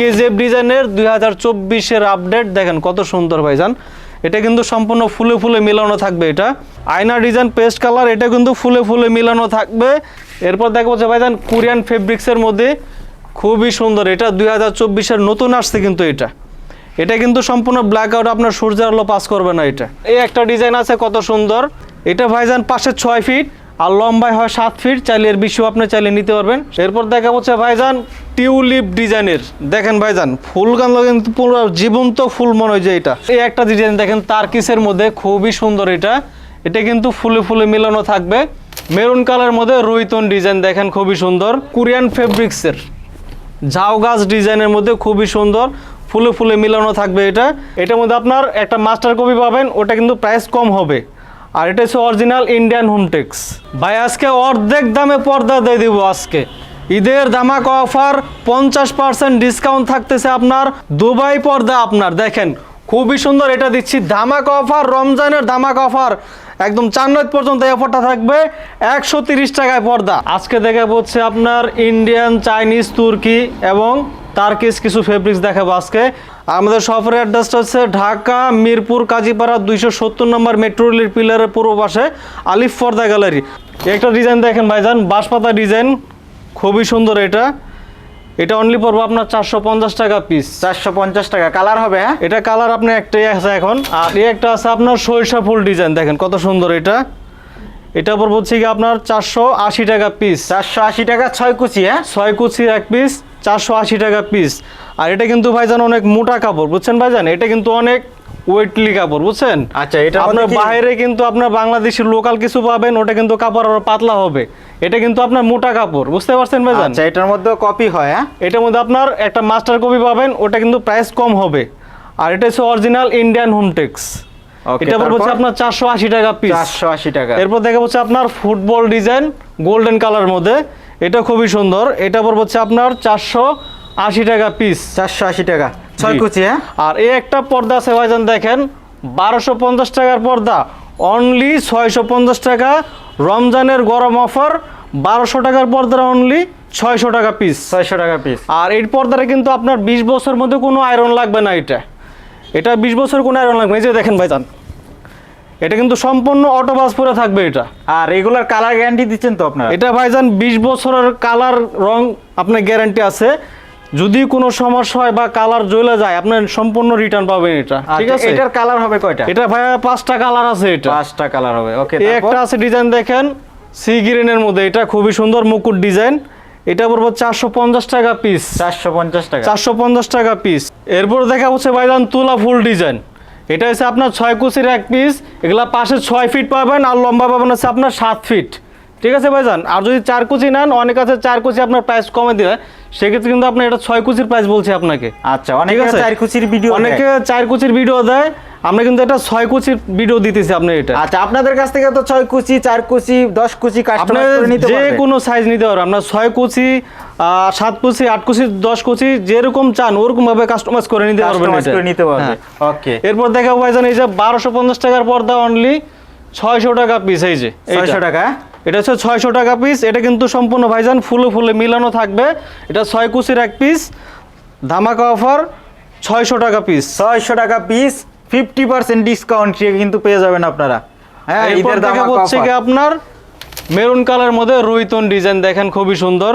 কেজিএফ ডিজাইনের দুই হাজার চব্বিশের আপডেট। দেখেন কত সুন্দর ভাইজান। এটা কিন্তু সম্পূর্ণ ফুলে ফুলে মিলানো থাকবে এটা। আয়না ডিজাইন, পেস্ট কালার, এটা কিন্তু ফুলে ফুলে মিলানো থাকবে। এরপর দেখা যাচ্ছে ভাইজান কোরিয়ান ফেব্রিক্সের মধ্যে খুবই সুন্দর। এটা দুই হাজার চব্বিশের নতুন আসছে কিন্তু এটা। এটা কিন্তু সম্পূর্ণ ব্ল্যাক আউট আপনার সূর্যের আলো পাস করবে না এটা। এই একটা ডিজাইন আছে কত সুন্দর। এটা ভাইজান পাশে ছয় ফিট আর লম্বায় হয় সাত ফিট, চাইলে এর বেশিও আপনি চাইলে নিতে পারবেন। এরপর দেখা হচ্ছে ভাইজান টিউলিপ ডিজাইনের। দেখেন ভাইজান, ফুল গান কিন্তু পুরো জীবন্ত ফুল মনে হয় যে এটা। এই একটা ডিজাইন দেখেন, তারকিসের মধ্যে খুবই সুন্দর এটা। এটা কিন্তু ফুলে ফুলে মিলানো থাকবে। মেরুন কালার মধ্যে রুইতন ডিজাইন দেখেন, খুবই সুন্দর। কোরিয়ান ফেব্রিক্সের ঝাউ গাছ ডিজাইনের মধ্যে খুবই সুন্দর। ফুলে ফুলে মিলানো থাকবে এটা। এটার মধ্যে আপনার একটা মাস্টার কপি পাবেন, ওটা কিন্তু প্রাইস কম হবে। আর এটা হচ্ছে অরিজিনাল ইন্ডিয়ান হোমটেক্স ভাই, আজকে অর্ধেক দামে পর্দা দিয়ে দিব আজকে। ঈদের দামাক অফার পঞ্চাশ পার্সেন্ট ডিসকাউন্ট থাকতেছে আপনার দুবাই পর্দা আপনার। দেখেন, খুবই সুন্দর এটা দিচ্ছি। ধামাক অফার রমজানের ধামাক অফার একদম চার রাত পর্যন্ত এই অফারটা থাকবে একশো টাকায় পর্দা। আজকে দেখে হচ্ছে আপনার ইন্ডিয়ান চাইনিজ তুর্কি এবং তার্কিস কিছু ফেব্রিক্স দেখাবো আজকে। আমাদের সফরের অ্যাড্রেসটা হচ্ছে ঢাকা মিরপুর কাজীপাড়া দুইশো সত্তর নম্বর মেট্রো রেলের পিলারের পূর্ব পাশে আলিফ পর্দা গ্যালারি একটা ডিজাইন দেখেন ভাইজান বাঁশপাতা ডিজাইন খুবই সুন্দর এটা। এটা অনলি পড়ব আপনার চারশো পঞ্চাশ টাকা পিস চারশো পঞ্চাশ টাকা কালার হবে হ্যাঁ? এটা কালার আপনার একটাই আছে এখন। আর এই একটা আছে আপনার সরিষা ফুল ডিজাইন দেখেন কত সুন্দর এটা। এটা পর হচ্ছে কি আপনার চারশো আশি টাকা পিস চারশো আশি টাকা ছয় কুচি হ্যাঁ? ছয় কুচি এক পিস চারশো আশি টাকা পিস আর এটা কিন্তু ভাইজান অনেক মোটা কাপড় বুঝছেন ভাইজান? এটা কিন্তু অনেক ওয়েটলি কাপড় বুঝছেন? আচ্ছা, এটার আপনার বাইরে কিন্তু আপনার বাংলাদেশের লোকাল কিছু পাবেন ওটা কিন্তু কাপড় আরও পাতলা হবে। এটা কিন্তু আপনার মোটা কাপড় বুঝতে পারছেন ভাইজান? আচ্ছা এটার মধ্যে কপি হয় হ্যাঁ? এটার মধ্যে আপনার একটা মাস্টার কপি পাবেন ওটা কিন্তু প্রাইস কম হবে। আর এটা হচ্ছে অরিজিনাল ইন্ডিয়ান হোমটেক্স এটা পড়বে হচ্ছে আপনার চারশো আশি টাকা পিস চারশো আশি টাকা। এরপর দেখা হচ্ছে আপনার ফুটবল ডিজাইন গোল্ডেন কালার মধ্যে। এটা খুবই সুন্দর। এটা পড়বে হচ্ছে আপনার চারশো আশি টাকা পিস চারশো আশি টাকা। ছয়। কুচি হ্যাঁ? আর এই একটা পর্দা আছে ভাইজান দেখেন। বারোশো পঞ্চাশ টাকার পর্দা। অনলি ছয়শো পঞ্চাশ টাকা। রমজানের গরম অফার বারোশো টাকার পর্দা অনলি ছয়শো টাকা পিস ছয়শো টাকা পিস আর এই পর্দাটা কিন্তু আপনার বিশ বছর মধ্যে কোনো আয়রন লাগবে না এটা। এটা বিশ বছর কোনো আয়রন লাগবে এই যে দেখেন ভাইজান। এটা কিন্তু সম্পূর্ণ অটোবাস পরে থাকবে এটা। আর রেগুলার কালার গ্যারান্টি দিচ্ছেন তো আপনারা? এটা ভাইজান বিশ বছরের কালার রং আপনার গ্যারান্টি আছে। যদি কোনো সমস্যা হয় বা কালার জ্বলে যায় আপনার সম্পূর্ণ রিটার্ন পাবেন এটা। ঠিক আচ্ছা, আছে? এটার কালার হবে কয়টা? এটা ভাইয়া পাঁচটা কালার আছে এটা। পাঁচটা কালার হবে ওকে একটা আছে ডিজাইন দেখেন সি গ্রিনের মধ্যে। এটা খুবই সুন্দর মুকুট ডিজাইন এটা পড়ব চারশো পঞ্চাশ টাকা পিস চারশো পঞ্চাশ টাকা। চারশো পঞ্চাশ টাকা পিস এরপর দেখা হচ্ছে ভাইজান তুলা ফুল ডিজাইন এটা হচ্ছে আপনার ছয় কুচির এক পিস এগুলা পাশে ছয় ফিট পাবেন আর লম্বা পাবেন হচ্ছে আপনার সাত ফিট ঠিক আছে ভাইজান? আর যদি চার কুচি নেন অনেক আছে চার কুচি আপনার প্রাইস কমে দিলে সেক্ষেত্রে কিন্তু আপনার এটা ছয় কুচির প্রাইস বলছি আপনাকে। আচ্ছা অনেক আছে? চার কুচির ভিডিও অনেকে চার কুচির ভিডিও দেয়। আমরা কিন্তু এটা ছয় কুচির ভিডিও দিতেছি আপনি এটা। আচ্ছা আপনাদের কাছ থেকে তো ছয় কুচি চার কুচি দশ কুচি কাস্টমার নিতে যে কোনো সাইজ নিতে পারবেন। আপনার ছয় কুচি সাত কুচি আট কুচি দশ কুচি যেরকম চান ওরকম ভাবে কাস্টমাইজ করে নিতে পারবেন করে নিতে পারবে। হ্যাঁ। ওকে এরপর দেখা ভাই ভাইজান এই যে বারোশো পঞ্চাশ টাকার পর্দা অনলি ছয়শো টাকা পিস এই যে। ছয়শো টাকা? এটা হচ্ছে ছয়শো টাকা পিস এটা কিন্তু সম্পূর্ণ ভাইজান ফুলে ফুলে মিলানো থাকবে। এটা ছয় কুচির এক পিস ধামাকা অফার ছয়শো টাকা পিস ছয়শো টাকা পিস ফিফটি পার্সেন্ট ডিসকাউন্ট কিন্তু পেয়ে যাবেন আপনারা। হ্যাঁ ঈদের দেখা দাম হচ্ছে কি আপনার? মেরুন কালার মধ্যে রুইতন ডিজাইন দেখেন খুবই সুন্দর।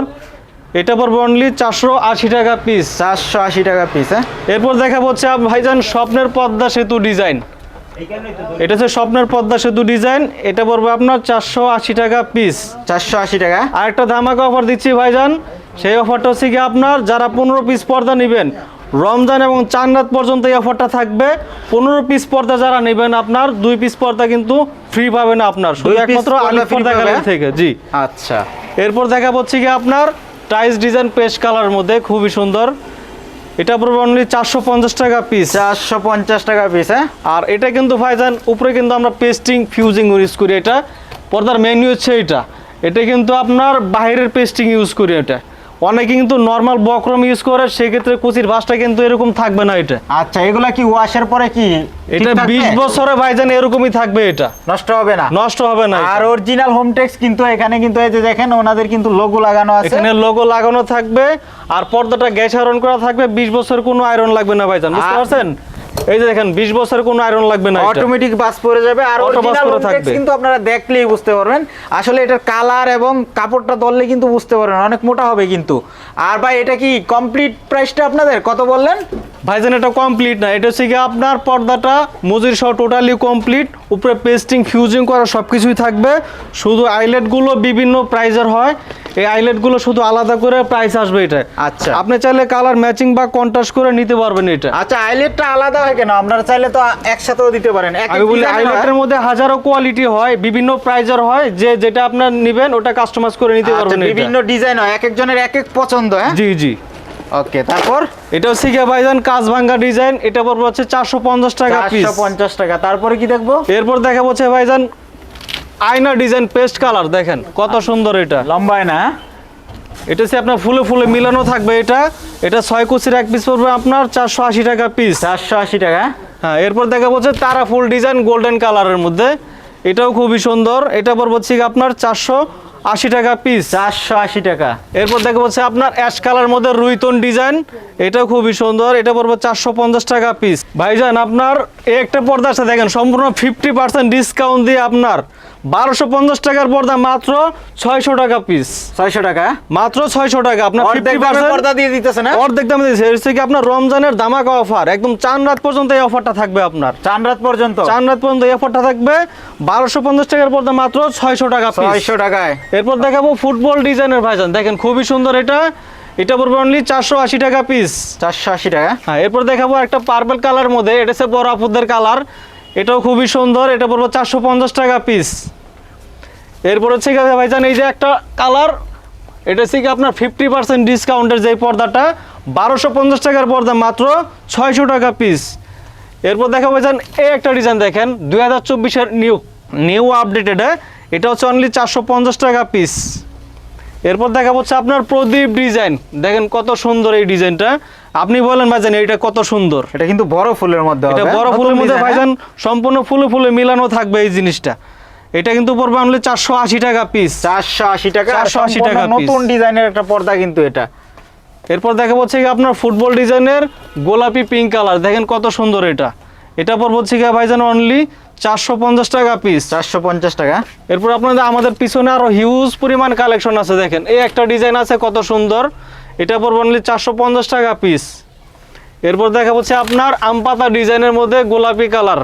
এটা পড়বে অনলি চারশো আশি টাকা পিস চারশো আশি টাকা পিস হ্যাঁ। এরপর দেখা হচ্ছে ভাইজান স্বপ্নের পদ্মা সেতু ডিজাইন এটা হচ্ছে স্বপ্নের পদ্মা সেতু ডিজাইন এটা পড়বে আপনার চারশো আশি টাকা পিস চারশো আশি টাকা। আর একটা ধামাকা অফার দিচ্ছি ভাইজান। সেই অফারটা হচ্ছে কি আপনার যারা পনেরো পিস পর্দা নেবেন রমজান এবং চার রাত পর্যন্ত এই অফারটা থাকবে। পনেরো পিস পর্দা যারা নেবেন আপনার দুই পিস পর্দা কিন্তু ফ্রি পাবেন আপনার। শুধু একমাত্র আলিফ পর্দা? গ্যালারি থেকে জি। আচ্ছা। এরপর দেখা হচ্ছে কি আপনার টাইস ডিজাইন পেস্ট কালার মধ্যে খুবই সুন্দর। এটা পড়বে অনলি চারশো পঞ্চাশ টাকা পিস চারশো পঞ্চাশ টাকা পিস হ্যাঁ? আর এটা কিন্তু ভাইজান উপরে কিন্তু আমরা পেস্টিং ফিউজিং ইউজ করি এটা। পর্দার মেনু হচ্ছে এটা এটা কিন্তু আপনার বাইরের পেস্টিং ইউজ করি এটা। অনেকে কিন্তু নর্মাল বক্রম ইউজ করে সেক্ষেত্রে কুচির ভাসটা কিন্তু এরকম থাকবে না এটা। আচ্ছা এগুলা কি ওয়াশের পরে কি এটা ঠিক থাকবে? বিশ বছরে ভাইজান এরকমই থাকবে এটা। নষ্ট হবে না? নষ্ট হবে না আর অরিজিনাল হোম টেক্স কিন্তু এখানে কিন্তু এই যে দেখেন ওনাদের কিন্তু লোগো লাগানো আছে। এখানে লোগো লাগানো থাকবে আর পর্দাটা গ্যাস আয়রন করা থাকবে বিশ বছর কোনো আয়রন লাগবে না ভাইজান বুঝতে পারছেন? এই যে দেখেন বিশ বছর কোনো আয়রন লাগবে না এটা। অটোমেটিক বাস পরে যাবে আর অরিজিনাল থাকবে। কিন্তু আপনারা দেখলেই বুঝতে পারবেন। আসলে এটার কালার এবং কাপড়টা দললে কিন্তু বুঝতে পারবেন অনেক মোটা হবে কিন্তু। আর ভাই এটা কি কমপ্লিট প্রাইসটা আপনাদের? কত বললেন? ভাইজান এটা কমপ্লিট না এটা হচ্ছে কি আপনার পর্দাটা মজুরি সহ টোটালি কমপ্লিট উপরে পেস্টিং ফিউজিং করা সব কিছুই থাকবে। শুধু আইলেটগুলো বিভিন্ন প্রাইজের হয়। এই আইলেটগুলো শুধু আলাদা করে প্রাইস আসবে এটা। আচ্ছা। আপনি চাইলে কালার ম্যাচিং বা কন্ট্রাস্ট করে নিতে পারবেন এটা। আচ্ছা আইলেটটা আলাদা হয় কেন? আপনারা চাইলে তো একসাথেও দিতে পারেন। আমি বলি আইলেটের মধ্যে হাজারো কোয়ালিটি হয় বিভিন্ন প্রাইজের হয় যে যেটা আপনার নেবেন ওটা কাস্টমাইজ করে নিতে পারবেন আচ্ছা, বিভিন্ন ডিজাইন হয় এক একজনের এক এক পছন্দ হ্যাঁ? জি জি। ওকে তারপর? এটা হচ্ছে কি ভাইজান কাজ ভাঙ্গা ডিজাইন এটা পড়বে হচ্ছে চারশো পঞ্চাশ টাকা পিস চারশো পঞ্চাশ টাকা তারপরে কি দেখব? এরপর দেখা হচ্ছে ভাইজান আয়না ডিজাইন পেস্ট কালার দেখেন কত সুন্দর এটা। লম্বায় না হ্যাঁ? এটা হচ্ছে আপনার ফুলে ফুলে মিলানো থাকবে এটা। এটা ছয় কুচির এক পিস পড়বে আপনার চারশো আশি টাকা পিস চারশো আশি টাকা হ্যাঁ? এরপর দেখা হচ্ছে তারা ফুল ডিজাইন গোল্ডেন কালারের মধ্যে। এটাও খুবই সুন্দর এটা পড়বে হচ্ছে আপনার চারশো আশি টাকা পিস চারশো আশি টাকা। এরপর দেখা হচ্ছে আপনার অ্যাশ কালার মধ্যে রুইতন ডিজাইন এটাও খুবই সুন্দর এটা পড়বে চারশো পঞ্চাশ টাকা পিস ভাইজান আপনার একটা পর্দা আছে দেখেন সম্পূর্ণ ফিফটি পার্সেন্ট ডিসকাউন্ট দিয়ে আপনার বারোশো পঞ্চাশ টাকার পর্দা মাত্র ছয়শো টাকা পিস ছয়শো টাকা? মাত্র ছয়শো টাকা। আপনার পর্দা দিয়ে দিতেছে না? অর্ধেক দামে দিয়েছে এটা হচ্ছে কি আপনার রমজানের দামাকা অফার একদম চান রাত পর্যন্ত এই অফারটা থাকবে আপনার। চান রাত পর্যন্ত? চান রাত পর্যন্ত এই অফারটা থাকবে। বারোশো পঞ্চাশ টাকার পর্দা মাত্র ছয়শো টাকা পিস ছয়শো টাকায়। এরপর দেখাবো ফুটবল ডিজাইনের ভাইজান। দেখেন খুবই সুন্দর এটা। এটা পড়বে অনলি চারশো আশি টাকা পিস চারশো আশি টাকা। হ্যাঁ এরপর দেখাবো একটা পার্পল কালার মধ্যে এটা হচ্ছে বড় আপুদের কালার এটাও খুবই সুন্দর, এটা পড়বে চারশো পঞ্চাশ টাকা পিস এরপর হচ্ছে কি ভাইজান, এই যে একটা কালার এটা হচ্ছে কি আপনার ফিফটি পার্সেন্ট ডিসকাউন্টের যে পর্দাটা, বারোশো পঞ্চাশ টাকার পর্দা মাত্র ছয়শো টাকা পিস এরপর দেখা ভাইজান, এই একটা ডিজাইন দেখেন, দুই হাজার চব্বিশের নিউ নিউ আপডেটেড এটা। হচ্ছে অনলি চারশো পঞ্চাশ টাকা পিস এরপর দেখা হচ্ছে আপনার প্রদীপ ডিজাইন দেখেন কত সুন্দর এই ডিজাইনটা আপনি বলেন ভাইজান এটা কত সুন্দর? এটা কিন্তু বড় ফুলের মধ্যে এটা বড় ফুলের মধ্যে design, ভাইজান সম্পূর্ণ ফুলে ফুলে মিলানো থাকবে এই জিনিসটা। এটা কিন্তু পড়বে আনলে চারশো আশি টাকা পিস হ্যাঁ? চারশো আশি টাকা আর 480 টাকা নতুন ডিজাইনের একটা পর্দা কিন্তু এটা। এরপর দেখা হচ্ছে কি আপনার ফুটবল ডিজাইনের গোলাপি পিঙ্ক কালার দেখেন কত সুন্দর এটা। এটা পড়বে হচ্ছে কি ভাইজান অনলি চারশো পঞ্চাশ টাকা পিস চারশো পঞ্চাশ টাকা। এরপর আপনাদের আমাদের পিছনে আরও হিউজ পরিমাণ কালেকশন আছে দেখেন। এই একটা ডিজাইন আছে কত সুন্দর। এটা পড়বে অনলি চারশো পঞ্চাশ টাকা পিস এরপর দেখা হচ্ছে আপনার আমপাতা ডিজাইনের মধ্যে গোলাপি কালার।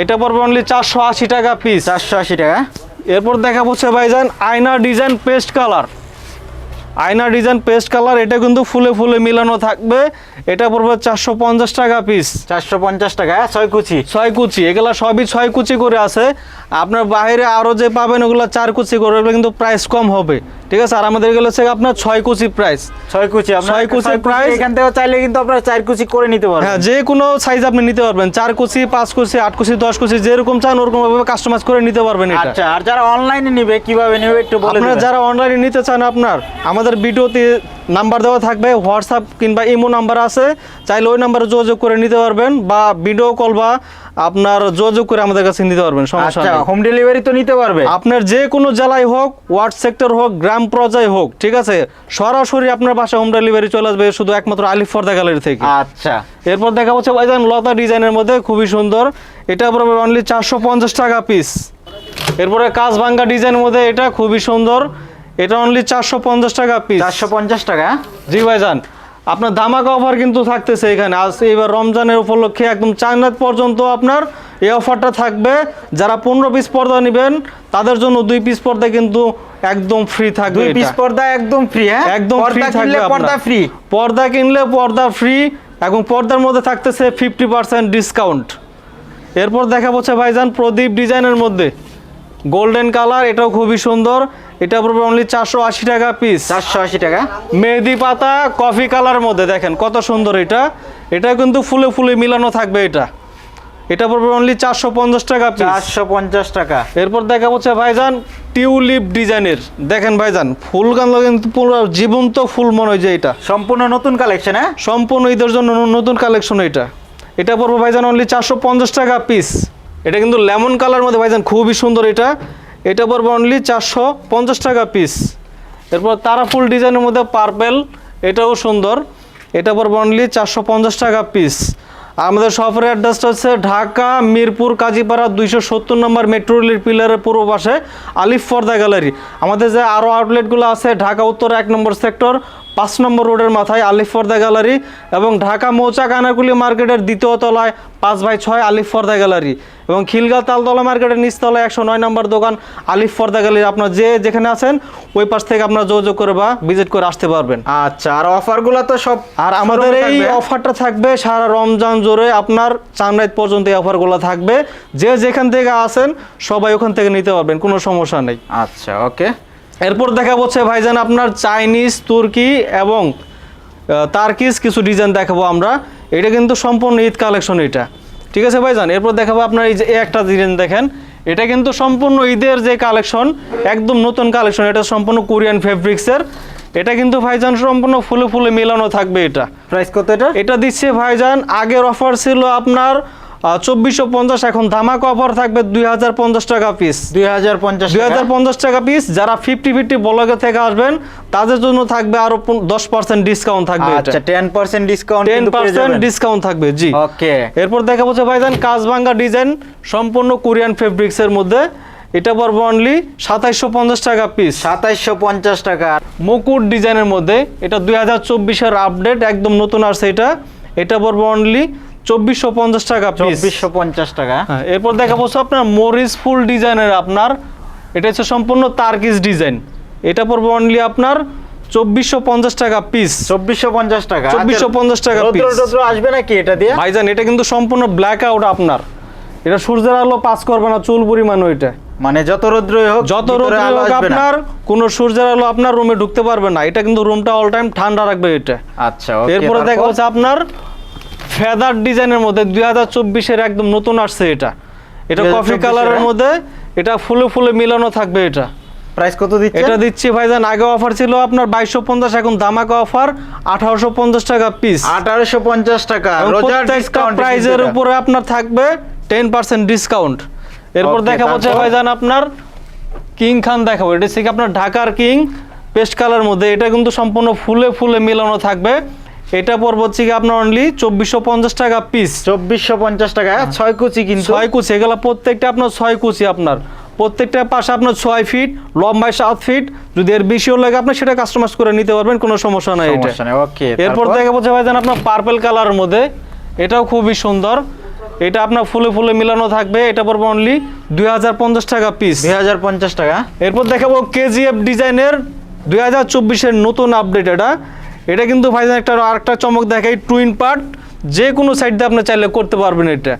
এটা পড়বে অনলি চারশো আশি টাকা পিস চারশো আশি টাকা। এরপর দেখা হচ্ছে ভাইজান আয়না ডিজাইন পেস্ট কালার। আয়না ডিজাইন পেস্ট কালার এটা কিন্তু ফুলে ফুলে মিলানো থাকবে। এটা পড়বে চারশো পঞ্চাশ টাকা পিস চারশো পঞ্চাশ টাকা হ্যাঁ, ছয় কুচি। ছয় কুচি। এগুলো সবই ছয় কুচি করে আছে। আপনার বাইরে আরও যে পাবেন ওগুলো চার কুচি করে ওগুলো কিন্তু প্রাইস কম হবে। ঠিক আছে? আর আমাদের এগুলো হচ্ছে আপনার ছয় কুচি প্রাইস ছয় কুচি। ছয় কুচি প্রাইস এখান থেকে চাইলে কিন্তু আপনার চার কুচি করে নিতে পারবেন। হ্যাঁ যে কোনো সাইজ আপনি নিতে পারবেন। চার কুচি পাঁচ কুচি আট কুচি দশ কুচি যেরকম চান ওরকম ভাবে কাস্টমাইজ করে নিতে পারবেন আচ্ছা আর যারা অনলাইনে নিবে কীভাবে নিবে একটু বলে আপনারা যারা অনলাইনে নিতে চান আপনার আমাদের ভিডিওতে নাম্বার দেওয়া থাকবে হোয়াটসঅ্যাপ কিংবা ইমো নাম্বার আছে চাইলে ওই নাম্বারে যোগাযোগ করে নিতে পারবেন বা ভিডিও কল বা আপনার যোগাযোগ করে আমাদের কাছে নিতে পারবেন সমস্যা আচ্ছা নেই। হোম ডেলিভারি তো নিতে পারবে? আপনার যে কোনো জেলায় হোক ওয়ার্ড সেক্টর হোক গ্রাম পর্যায়ে হোক ঠিক আছে সরাসরি আপনার বাসায় হোম ডেলিভারি চলে আসবে শুধু একমাত্র আলিফ ফর্দা গ্যালারি থেকে। আচ্ছা। এরপর দেখা হচ্ছে লতা ডিজাইনের মধ্যে খুবই সুন্দর। এটা পড়বে অনলি চারশো পঞ্চাশ টাকা পিস এরপরে কাজ ভাঙ্গা ডিজাইনের মধ্যে এটা খুবই সুন্দর। এটা অনলি চারশো পঞ্চাশ টাকা পিস চারশো পঞ্চাশ টাকা? জি ভাইজান আপনার ধামাকা অফার কিন্তু থাকতেছে এখানে। আজ এবার রমজানের উপলক্ষে একদম চায়নাত পর্যন্ত আপনার এই অফারটা থাকবে। যারা পনেরো পিস পর্দা নেবেন তাদের জন্য দুই পিস পর্দা কিন্তু একদম ফ্রি থাকবে দুই পিস পর্দা একদম ফ্রি হ্যাঁ? একদম ফ্রি থাকবে পর্দা ফ্রি পর্দা কিনলে পর্দা ফ্রি এবং পর্দার মধ্যে থাকতেছে ফিফটি পার্সেন্ট ডিসকাউন্ট এরপর দেখা হচ্ছে ভাইজান প্রদীপ ডিজাইনের মধ্যে। গোল্ডেন কালার এটাও খুবই সুন্দর। এটা পড়বে অনলি চারশো আশি টাকা পিস চারশো আশি টাকা। মেহেদি পাতা কফি কালার মধ্যে দেখেন কত সুন্দর এটা। এটা কিন্তু ফুলে ফুলে মিলানো থাকবে এটা। এটা পড়বে অনলি চারশো পঞ্চাশ টাকা পিস চারশো পঞ্চাশ টাকা। এরপর দেখা হচ্ছে ভাইজান টিউলিপ ডিজাইনের। দেখেন ভাইজান ফুল গান কিন্তু পুরো জীবন্ত ফুল মনে হয় যে এটা। সম্পূর্ণ নতুন কালেকশন হ্যাঁ? সম্পূর্ণ ঈদের জন্য নতুন কালেকশন এটা। এটা পড়বে ভাইজান অনলি চারশো পঞ্চাশ টাকা পিস এটা কিন্তু লেমন কালার মধ্যে ভাইজান খুবই সুন্দর এটা। এটা পড়বে অনলি চারশো পঞ্চাশ টাকা পিস এরপর তারাফুল ডিজাইনের মধ্যে পার্পেল এটাও সুন্দর। এটা পড়বে অনলি চারশো পঞ্চাশ টাকা পিস আমাদের সফরের অ্যাড্রেসটা হচ্ছে ঢাকা, মিরপুর, কাজীপাড়া, দুইশো সত্তর নম্বর মেট্রো রেলের পিলারের পূর্ব পাশে আলিফ ফর্দা গ্যালারি। আমাদের যে আরও আউটলেটগুলো আছে, ঢাকা উত্তর এক নম্বর সেক্টর পাঁচ নম্বর রোডের মাথায় আলিফ ফর্দা গ্যালারি এবং ঢাকা মৌচাক আনারকুলি মার্কেটের দ্বিতীয় তলায় পাঁচ বাই ছয় আলিফ ফর্দা গ্যালারি এবং খিলগা তালতলা মার্কেটের নিচতলায় একশো নয় নম্বর দোকান আলিফ ফর্দা গ্যালারি। আপনার যে যেখানে আছেন ওই পাশ থেকে আপনারা যোগাযোগ করে বা ভিজিট করে আসতে পারবেন। আচ্ছা আর অফারগুলো তো সব আর আমাদের এই অফারটা থাকবে সারা রমজান জোরে আপনার চানরাইত পর্যন্ত এই অফারগুলো থাকবে। যে যেখান থেকে আসেন সবাই ওখান থেকে নিতে পারবেন কোনো সমস্যা নেই। আচ্ছা ওকে। এরপর দেখা হচ্ছে ভাইজান আপনার চাইনিজ তুর্কি এবং তার্কিস কিছু ডিজাইন দেখাবো আমরা। এটা কিন্তু সম্পূর্ণ ঈদ কালেকশন এটা। ঠিক আছে ভাইজান? এরপর দেখাবো আপনার এই যে একটা ডিজাইন দেখেন। এটা কিন্তু সম্পূর্ণ ঈদের যে কালেকশন একদম নতুন কালেকশন এটা সম্পূর্ণ কোরিয়ান ফেব্রিক্সের এটা কিন্তু ভাইজান সম্পূর্ণ ফুলে ফুলে মেলানো থাকবে এটা। প্রাইস কত এটা? এটা দিচ্ছে ভাইজান আগের অফার ছিল আপনার চব্বিশশো পঞ্চাশ এখন ধামাক অফার থাকবে দুই হাজার পঞ্চাশ টাকা পিস দুই হাজার পঞ্চাশ দুই হাজার পঞ্চাশ টাকা পিস যারা ফিফটি ফিফটি ব্লগে থেকে আসবেন তাদের জন্য থাকবে আরও দশ পার্সেন্ট ডিসকাউন্ট থাকবে আচ্ছা ten percent discount ten percent discount থাকবে জি। ওকে। এরপর দেখা হচ্ছে ভাইজান কাজবাঙ্গা ডিজাইন সম্পূর্ণ কোরিয়ান ফেব্রিক্স এর মধ্যে। এটা পড়বে অনলি সাতাইশশো পঞ্চাশ টাকা পিস সাতাইশশো পঞ্চাশ টাকা। মুকুট ডিজাইনের মধ্যে। এটা দুই হাজার চব্বিশের আপডেট একদম নতুন আসছে এটা। এটা পড়বে অনলি চব্বিশশো পঞ্চাশ টাকা পিস চব্বিশশো পঞ্চাশ টাকা। হ্যাঁ এরপর দেখা আপনার মরিস ফুল ডিজাইনের আপনার এটা হচ্ছে সম্পূর্ণ তার্কিস ডিজাইন। এটা পড়বে অনলি আপনার চব্বিশশো পঞ্চাশ টাকা পিস চব্বিশশো পঞ্চাশ টাকা। 2450 টাকা রৌদ্র piece। টৌদ্র আসবে নাকি এটা দিয়ে? ভাইজান এটা কিন্তু সম্পূর্ণ ব্ল্যাক আউট আপনার। এটা সূর্যের আলো পাস করবে না চুল পরিমাণ ওইটা। মানে যত রৌদ্রই হোক যত ভিতরে রোদ আলো হোক আপনার কোনো সূর্যের আলো আপনার রুমে ঢুকতে পারবে না। এটা কিন্তু রুমটা অল টাইম ঠান্ডা রাখবে এটা। আচ্ছা এরপরে দেখা? হচ্ছে আপনার ফেদার ডিজাইনের মধ্যে দুই হাজার চব্বিশের একদম নতুন আসছে এটা। এটা কফি কালারের হ্যাঁ? মধ্যে এটা ফুলে ফুলে মিলানো থাকবে এটা। প্রাইস কত দিচ্ছে এটা দিচ্ছি ভাইজান আগে অফার ছিল আপনার বাইশশো পঞ্চাশ এখন দামাকা অফার আঠারোশো পঞ্চাশ টাকা পিস আঠারোশো পঞ্চাশ টাকা প্রত্যেকটা প্রাইজের উপরে আপনার থাকবে টেন পার্সেন্ট ডিসকাউন্ট এরপর দেখা হচ্ছে? ভাইজান আপনার কিং খান দেখাবো। এটা হচ্ছে কি আপনার ঢাকার কিং পেস্ট কালার মধ্যে। এটা কিন্তু সম্পূর্ণ ফুলে ফুলে মিলানো থাকবে। এটা পড়বে হচ্ছে কি আপনার অনলি চব্বিশশো পঞ্চাশ টাকা পিস চব্বিশশো পঞ্চাশ টাকা ছয় কুচি কিন্তু। ছয় কুচি এগুলো প্রত্যেকটা আপনার ছয় কুচি আপনার। প্রত্যেকটা পাশে আপনার ছয় ফিট লম্বায় সাত ফিট যদি এর বেশিও লাগে আপনি সেটা কাস্টমাইজ করে নিতে পারবেন কোনো সমস্যা নাই এটা। ওকে এরপর দেখা যাচ্ছে ভাইজান আপনার পার্পল কালারের মধ্যে। এটাও খুবই সুন্দর। এটা আপনার ফুলে ফুলে মিলানো থাকবে। এটা পড়বে অনলি দুই হাজার পঞ্চাশ টাকা পিস দুই হাজার পঞ্চাশ টাকা। এরপর দেখাবো কেজিএফ ডিজাইনের দুই হাজার চব্বিশের নতুন আপডেট এটা। এটা কিন্তু ভাইজান একটা আরেকটা চমক দেখাই টুইন পার্ট যে কোনো সাইড দিয়ে আপনি চাইলে করতে পারবেন এটা।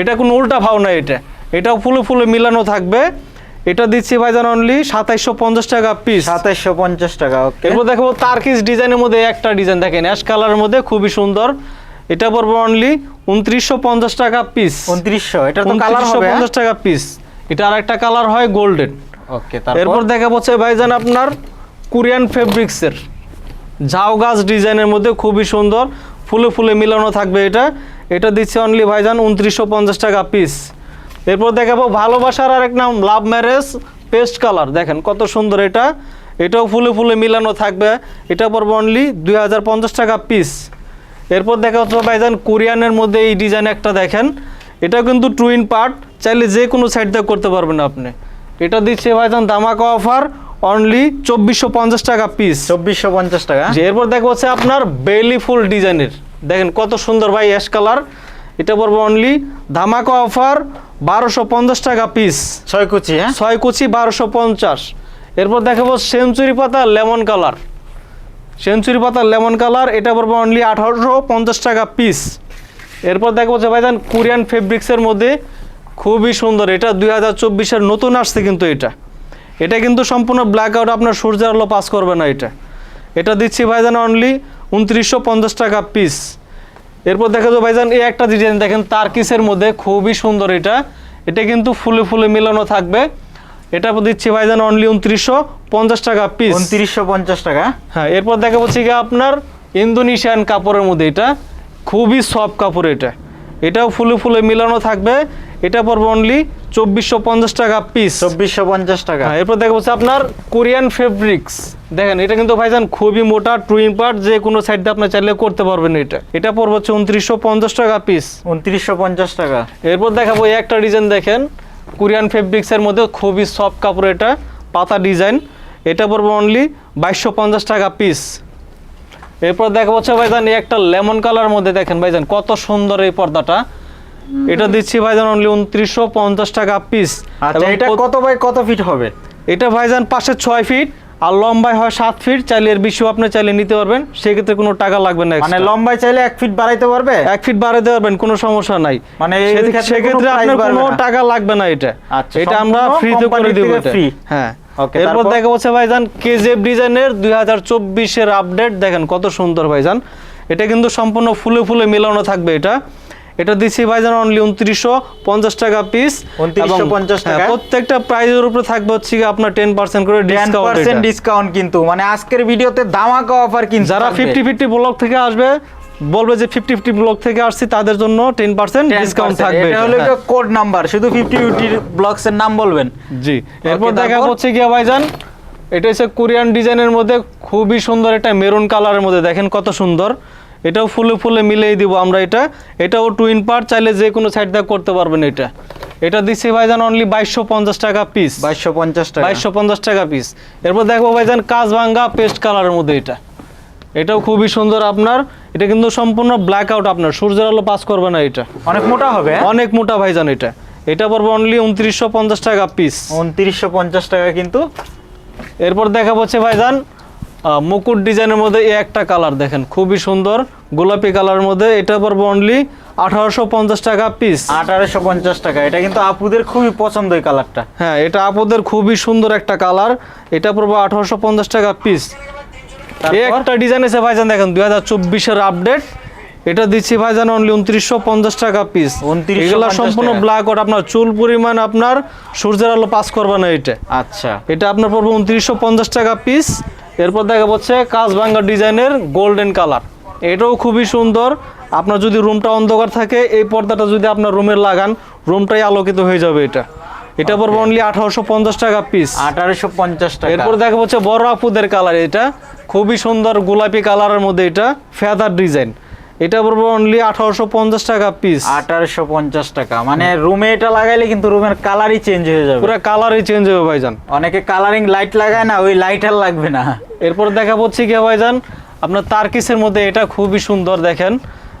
এটা কোনো উল্টা ভাও না এটা। এটাও ফুলে ফুলে মিলানো থাকবে। এটা দিচ্ছি ভাইজান অনলি সাতাইশশো পঞ্চাশ টাকা পিস সাতাইশশো পঞ্চাশ টাকা এরপর দেখাবো তার্কিস ডিজাইনের মধ্যে একটা ডিজাইন দেখেন অ্যাশ কালারের মধ্যে খুবই সুন্দর। এটা পড়বে অনলি উনত্রিশশো পঞ্চাশ টাকা পিস উনত্রিশশো এটা তো কালার হবে হ্যাঁ? পঞ্চাশ টাকা পিস এটা আর একটা কালার হয় গোল্ডেন ওকে তারপর? এরপর দেখা হচ্ছে ভাইজান আপনার কোরিয়ান ফেব্রিক্সের ঝাউ গাছ ডিজাইনের মধ্যে খুবই সুন্দর, ফুলে ফুলে মিলানো থাকবে এটা। এটা দিচ্ছে অনলি ভাইজান উনত্রিশশো পঞ্চাশ টাকা পিস এরপর দেখাবো ভালোবাসার আর নাম লাভ ম্যারেজ পেস্ট কালার দেখেন কত সুন্দর এটা। এটাও ফুলে ফুলে মিলানো থাকবে। এটা পড়বে অনলি দুই হাজার পঞ্চাশ টাকা পিস এরপর দেখা হচ্ছে ভাইজান কোরিয়ানের মধ্যে এই ডিজাইন একটা দেখেন। এটা কিন্তু টুইন পার্ট চাইলে যে কোনো সাইড দিয়ে করতে পারবেন আপনি। এটা দিচ্ছে ভাইজান দামাকা অফার অনলি চব্বিশশো পঞ্চাশ টাকা পিস চব্বিশশো পঞ্চাশ টাকা। এরপর দেখা হচ্ছে আপনার বেলি ফুল ডিজাইনের। দেখেন কত সুন্দর ভাই অ্যাশ কালার এটা পড়বে অনলি ধামাকা অফার বারোশো পঞ্চাশ টাকা পিস ছয় কুচি হ্যাঁ? ছয় কুচি বারোশো পঞ্চাশ। এরপর দেখাবো সেঞ্চুরি পাতা লেমন কালার সেঞ্চুরি পাতা লেমন কালার এটা পড়বে অনলি আঠারোশো পঞ্চাশ টাকা পিস এরপর দেখাবো যে ভাই ভাইজান কোরিয়ান ফেব্রিক্সের মধ্যে। খুবই সুন্দর। এটা দুই হাজার চব্বিশের নতুন আসছে কিন্তু এটা। এটা কিন্তু সম্পূর্ণ ব্ল্যাক আউট আপনার সূর্যের আলো পাস করবে না এটা। এটা দিচ্ছি ভাইজান অনলি উনত্রিশশো পঞ্চাশ টাকা পিস এরপর দেখা যাবে ভাইজান এই একটা ডিজাইন দেখেন তারকিসের মধ্যে খুবই সুন্দর এটা। এটা কিন্তু ফুলে ফুলে মিলানো থাকবে। এটা দিচ্ছি ভাইজান অনলি উনত্রিশশো পঞ্চাশ টাকা পিস উনত্রিশশো পঞ্চাশ টাকা? হ্যাঁ এরপর দেখা হচ্ছে কি আপনার ইন্দোনেশিয়ান কাপড়ের মধ্যে এটা। খুবই সফট কাপড় এটা। এটাও ফুলে ফুলে মিলানো থাকবে। এটা পড়বে অনলি চব্বিশশো পঞ্চাশ টাকা পিস চব্বিশশো পঞ্চাশ টাকা। হ্যাঁ এরপর দেখা হচ্ছে আপনার কোরিয়ান ফেব্রিক্স দেখেন এটা কিন্তু ভাইজান খুবই মোটা টুইন পার্ট যে কোনো সাইড দিয়ে আপনি চাইলে করতে পারবেন এটা। এটা পড়বে হচ্ছে উনত্রিশশো পঞ্চাশ টাকা পিস উনত্রিশশো পঞ্চাশ টাকা। এরপর দেখাবো এই একটা ডিজাইন দেখেন। কোরিয়ান ফেব্রিক্সের মধ্যে খুবই সফট কাপড় এটা পাতা ডিজাইন এটা পড়বে অনলি বাইশশো পঞ্চাশ টাকা পিস এরপর দেখা হচ্ছে ভাইজান এই একটা লেমন কালার মধ্যে দেখেন ভাইজান কত সুন্দর এই পর্দাটা। এটা দিচ্ছি ভাইজান অনলি উনত্রিশশো পঞ্চাশ টাকা পিস আচ্ছা এটা কত বাই কত ফিট হবে? এটা ভাইজান পাশে ছয় ফিট আর লম্বায় হয় সাত ফিট চাইলে এর বেশিও আপনি চাইলে নিতে পারবেন। সেক্ষেত্রে কোনো টাকা লাগবে না মানে। লম্বায় চাইলে এক ফিট বাড়াইতে পারবে? এক ফিট বাড়াতে পারবেন কোনো সমস্যা নাই। মানে সেক্ষেত্রে আপনার কোনো টাকা লাগবে না এটা। আচ্ছা, এটা আমরা ফ্রিতে করে দিব? হ্যাঁ। এরপর? দেখা হচ্ছে ভাইজান কেজেফ ডিজাইনের দুই হাজার চব্বিশের আপডেট দেখেন কত সুন্দর ভাইজান। এটা কিন্তু সম্পূর্ণ ফুলে ফুলে মিলানো থাকবে এটা। এটা দিচ্ছি ভাইজান অনলি উনত্রিশশো পঞ্চাশ টাকা পিস 2950 টাকা? প্রত্যেকটা প্রাইজের উপরে থাকবে হচ্ছে আপনার টেন পার্সেন্ট করে ডিসকাউন্ট ডিসকাউন্ট কিন্তু। মানে আজকের ভিডিওতে ধামাকা অফার কিন্তু যারা। ফিফটি ফিফটি ব্লক থেকে আসবে বলবে যে ফিফটি ফিফটি ব্লক থেকে আসছি তাদের জন্য টেন পার্সেন্ট 10% ডিসকাউন্ট থাকবে এটা হলো হ্যাঁ। কোড নাম্বার শুধু ফিফটি ফিফটি ব্লকস এর নাম বলবেন। জি। এরপর দেখা হচ্ছে গিয়া ভাইজান এটা হচ্ছে কোরিয়ান ডিজাইনের মধ্যে খুবই সুন্দর একটা মেরুন কালারের মধ্যে। দেখেন কত সুন্দর। এটাও ফুলে ফুলে মিলিয়ে দিব আমরা এটা। এটাও টুইন পার্ট চাইলে যে কোনো সাইড দিয়ে করতে পারবেন এটা। এটা দিচ্ছি ভাইজান অনলি বাইশশো পঞ্চাশ টাকা পিস বাইশশো পঞ্চাশ টাকা। বাইশশো পঞ্চাশ টাকা পিস এরপর দেখব ভাইজান কাজভাঙ্গা পেস্ট কালারের মধ্যে এটা। এটাও খুবই সুন্দর আপনার। এটা কিন্তু সম্পূর্ণ ব্ল্যাক আউট আপনার। সূর্যের আলো পাস করবে না এটা। অনেক মোটা হবে হ্যাঁ? অনেক মোটা ভাইজান এটা। এটা পড়বে অনলি উনত্রিশশো পঞ্চাশ টাকা পিস উনত্রিশশো পঞ্চাশ টাকা কিন্তু এরপর দেখা হচ্ছে ভাইজান মুকুট ডিজাইনের মধ্যে এই একটা কালার দেখেন খুবই সুন্দর। গোলাপি কালারের মধ্যে এটা পড়বে অনলি আঠারোশো পঞ্চাশ টাকা পিস আঠারোশো পঞ্চাশ টাকা এটা কিন্তু আপুদের খুবই পছন্দ এই কালারটা। হ্যাঁ এটা আপদের খুবই সুন্দর একটা কালার। এটা পড়বে আঠারোশো পঞ্চাশ টাকা পিস একটা ডিজাইন এসে ভাইজান দেখেন দুই হাজার চব্বিশের আপডেট এটা দিচ্ছি ভাইজান অনলি উনত্রিশশো পঞ্চাশ টাকা পিস 2950 এগুলো সম্পূর্ণ ব্ল্যাক আউট আপনার চুল পরিমাণ আপনার সূর্যের আলো পাস করবে না এটা। আচ্ছা। এটা আপনার পড়বে উনত্রিশশো পঞ্চাশ টাকা পিস এরপর দেখা যাচ্ছে কাজভাঙ্গা ডিজাইনের গোল্ডেন কালার এটাও খুবই সুন্দর। আপনার যদি রুমটা অন্ধকার থাকে এই পর্দাটা যদি আপনার রুমের লাগান রুমটাই আলোকিত হয়ে যাবে এটা। এটা পড়বে অনলি আঠারোশো পঞ্চাশ টাকা পিস আঠারোশো পঞ্চাশ টাকা। এরপর দেখা হচ্ছে বড় আপুদের কালার এটা। খুবই সুন্দর গোলাপি কালারের মধ্যে এটা ফেদার ডিজাইন এটা পড়ব অনলি আঠারোশো পঞ্চাশ টাকা পিস আঠারোশো পঞ্চাশ টাকা। মানে রুমে এটা লাগাইলে কিন্তু রুমের কালারই চেঞ্জ হয়ে যাবে। পুরো কালারই চেঞ্জ হবে ভাইজান। অনেকে কালারিং লাইট লাগায় না ওই লাইট আর লাগবে না। এরপর দেখা হচ্ছে কি ভাইজান আপনার তারকিসের মধ্যে এটা খুবই সুন্দর দেখেন।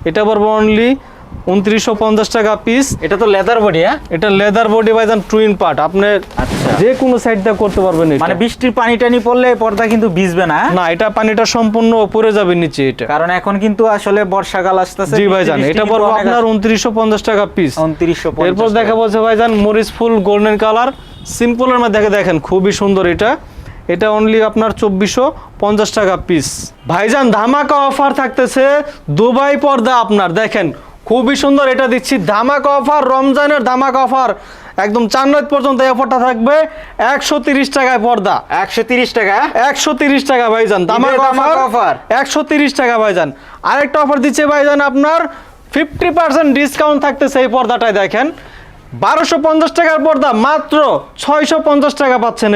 এটা পড়ব অনলি উনত্রিশশো পঞ্চাশ টাকা পিস এটা তো লেদার বডি হ্যাঁ? এটা লেদার বডি ভাইজান টুইন পার্ট আপনি যে কোনো সাইড দিয়ে করতে পারবেন মানে বৃষ্টির পানি টানি পড়লে পর্দা কিন্তু ভিজবে না হ্যাঁ? না এটা পানিটা সম্পূর্ণ উপরে যাবে নিচে এটা। কারণ এখন কিন্তু আসলে বর্ষাকাল আসতেছে জি ভাইজান এটা পড়বে আপনার উনত্রিশশো পঞ্চাশ টাকা পিস উনত্রিশশো এরপর দেখা বলছে ভাইজান মরিচ ফুল গোল্ডেন কালার। সিম্পলের মধ্যে দেখে দেখেন খুবই সুন্দর এটা। এটা অনলি আপনার চব্বিশশো পঞ্চাশ টাকা পিস ভাইজান ধামাকা অফার থাকতেছে দুবাই পর্দা আপনার। দেখেন খুবই সুন্দর এটা দিচ্ছি ধামাক অফার রমজানের ধামাকা অফার। একদম চার নয় পর্যন্ত এই অফারটা থাকবে। একশো তিরিশ টাকায় পর্দা। একশো তিরিশ টাকা? একশো তিরিশ টাকা ভাইজান ধামাকা অফার। offer। একশো তিরিশ টাকা ভাইজান। আরেকটা অফার দিচ্ছে ভাইজান আপনার ফিফটি পার্সেন্ট ডিসকাউন্ট থাকতেছে এই পর্দাটায় দেখেন। বারোশো পঞ্চাশ টাকার পর্দা মাত্র ছয়শো পঞ্চাশ টাকা পাচ্ছেন